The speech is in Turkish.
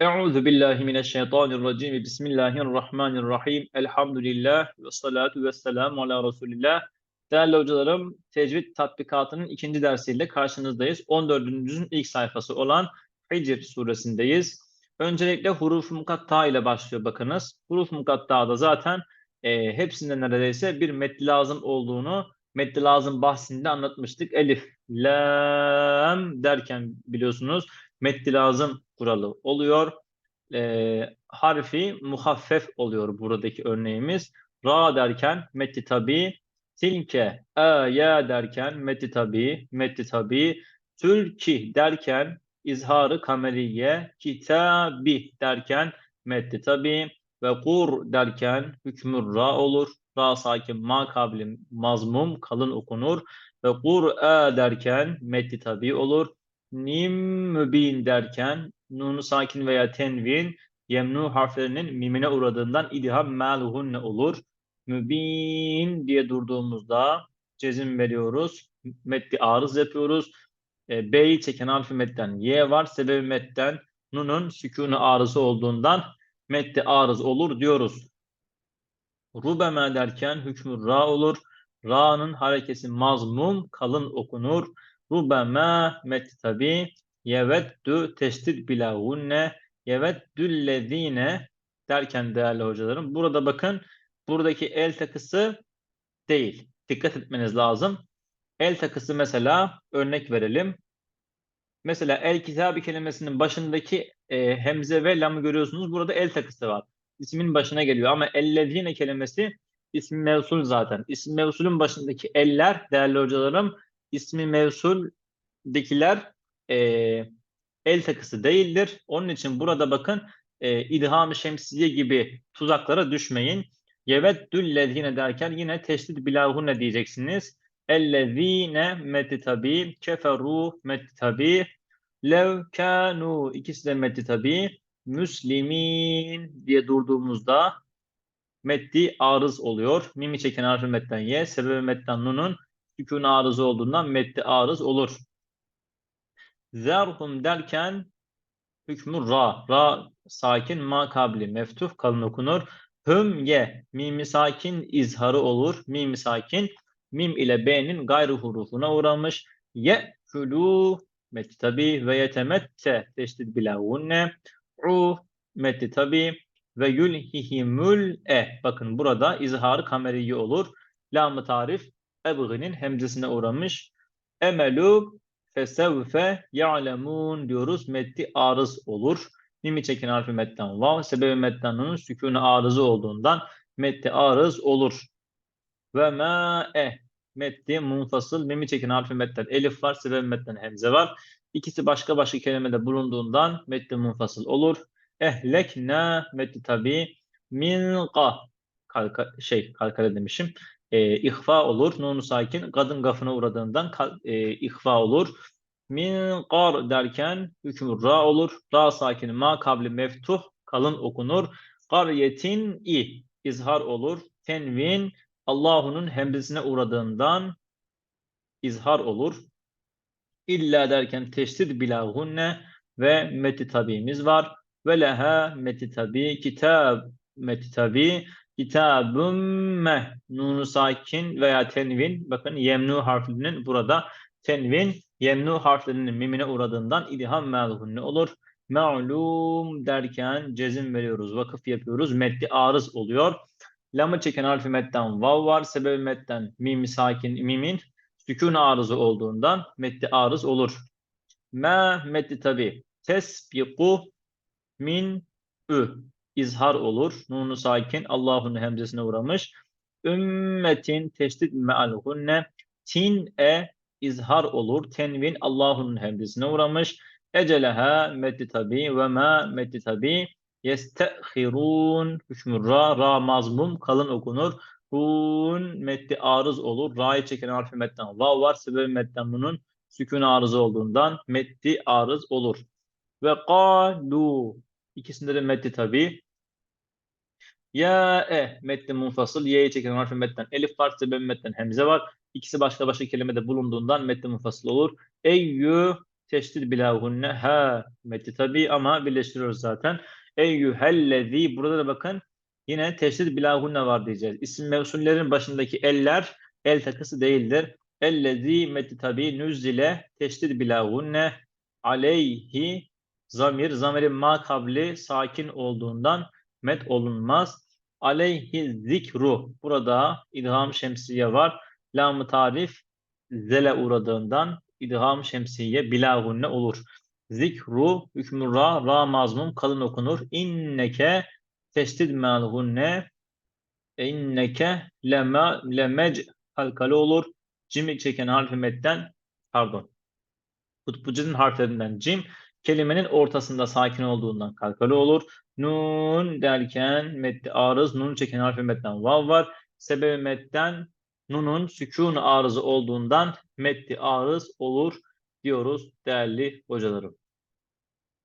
Euzu billahi mineşşeytanirracim. Bismillahirrahmanirrahim. Elhamdülillah ve salatu ve selamu ala Resulillah. Değerli hocalarım, tecvid tatbikatının ikinci dersiyle karşınızdayız. 14. yüzün ilk sayfası olan Hicr suresindeyiz. Öncelikle huruf mukatta ile başlıyor bakınız. Huruf mukatta da zaten e, hepsinde neredeyse bir metni lazım olduğunu metni lazım bahsinde anlatmıştık. Elif, lam derken biliyorsunuz metni lazım kuralı oluyor. E, harfi muhaffef oluyor buradaki örneğimiz. Ra derken metni tabi, tilke, e, ya derken metni tabi, metni tabi, tülki derken izharı kameriye, kitabi derken metni tabi ve kur derken hükmü ra olur. Ra sakin ma kabli mazmum kalın okunur ve kur'a derken metni tabi olur nim mübin derken nunu sakin veya tenvin yemnu harflerinin mimine uğradığından idham maluhunne olur. Mübin diye durduğumuzda cezim veriyoruz. Metni arız yapıyoruz. E, B'yi çeken harfi metten Y var. Sebebi metten nunun sükûnu arızı olduğundan metni arız olur diyoruz. Rubeme derken hükmü ra olur. Ra'nın harekesi mazmum kalın okunur. Rubema met tabi yeveddü teşdid bilahunne yeveddüllezine derken değerli hocalarım burada bakın buradaki el takısı değil. Dikkat etmeniz lazım. El takısı mesela örnek verelim. Mesela el kitabı kelimesinin başındaki e, hemze ve lamı görüyorsunuz. Burada el takısı var. İsmin başına geliyor ama ellezine kelimesi ismi mevsul zaten. İsmi mevsulün başındaki eller değerli hocalarım ismi mevsuldekiler e, el takısı değildir. Onun için burada bakın e, idham-ı şemsiye gibi tuzaklara düşmeyin. Yeveddüllezine derken yine teşdid bilahunne diyeceksiniz. Ellezine metti tabi, keferu metti tabi, lev kanu ikisi de metti tabi, müslimin diye durduğumuzda metti arız oluyor. Mimi çeken harfi metten ye, sebebi metten nunun sükun arızı olduğundan meddi arız olur. Zerhum derken hükmü ra. Ra sakin ma kabli meftuh kalın okunur. Hüm ye mimi sakin izharı olur. Mimi sakin mim ile b'nin gayrı hurufuna uğramış. Ye hulu metti tabi ve yetemette teşdid bilahunne. U metti tabi ve yulhihimül e. Bakın burada izharı kameriyi olur. Lam-ı tarif ebğinin hemzesine uğramış. Emelu fesevfe ya'lemun diyoruz. Metti arız olur. Mimi çekin harfi metten vav. Sebebi metten'in sükûnu arızı olduğundan metti arız olur. Ve ma'e metti munfasıl. Mimi çekin harfi metten elif var. Sebebi metten hemze var. İkisi başka başka kelimede bulunduğundan metti munfasıl olur. Ehlekna metti tabi min ka kalka, şey kalkale demişim e, ihfa olur. Nunu sakin kadın gafına uğradığından e, ihfa olur. Min qar derken hükmü ra olur. Ra sakin ma kabli meftuh kalın okunur. Qaryetin i izhar olur. Tenvin Allah'unun hemzesine uğradığından izhar olur. İlla derken teşdid bilahunne ve meti tabimiz var. Ve leha meti tabi kitab meti tabi Kitabümme nunu sakin veya tenvin bakın yemnu harflerinin burada tenvin yemnu harflerinin mimine uğradığından idham ne olur. Ma'lum derken cezim veriyoruz, vakıf yapıyoruz. Meddi arız oluyor. Lamı çeken harfi medden vav var. Sebebi medden mimi sakin mimin sükun arızı olduğundan meddi arız olur. Ma meddi tabi tesbiku min ü izhar olur. Nunu sakin Allah'ın hemzesine uğramış. Ümmetin teşdid me'alhunne tin e izhar olur. Tenvin Allah'ın hemzesine uğramış. Eceleha meddi tabi ve ma meddi tabi yestehirun hükmü ra mazmum kalın okunur. Run meddi arız olur. Ra'yı çeken harfi metten vav var. Sebebi metten bunun sükun arızı olduğundan meddi arız olur. Ve qalu ikisinde de meddi tabi ya e metni munfasıl y'ye çekilen harfi metten elif var sebebi metten hemze var. İkisi başka başka kelimede bulunduğundan metni munfasıl olur. Eyyü teşdid bilahunne ha metti tabi ama birleştiriyoruz zaten. Eyyühellezi burada da bakın yine teşdid bilahunne var diyeceğiz. İsim mevsullerin başındaki eller el takısı değildir. Ellezi metti tabi nüzzile teşdid bilahunne aleyhi zamir zamirin ma kabli sakin olduğundan met olunmaz. Aleyhi zikru burada idgham şemsiye var. Lam-ı tarif zele uğradığından idgham şemsiye bilahunne olur. Zikru hükmü ra, ra mazmum kalın okunur. İnneke teşdid melhunne inneke lema lemec halkalı olur. Cimi çeken harfi metten pardon. Kutbucunun harflerinden cim kelimenin ortasında sakin olduğundan kalkalı olur. Nun derken metti arız nun çeken harfi metten vav var. Sebebi metten nunun sükun arızı olduğundan metti arız olur diyoruz değerli hocalarım.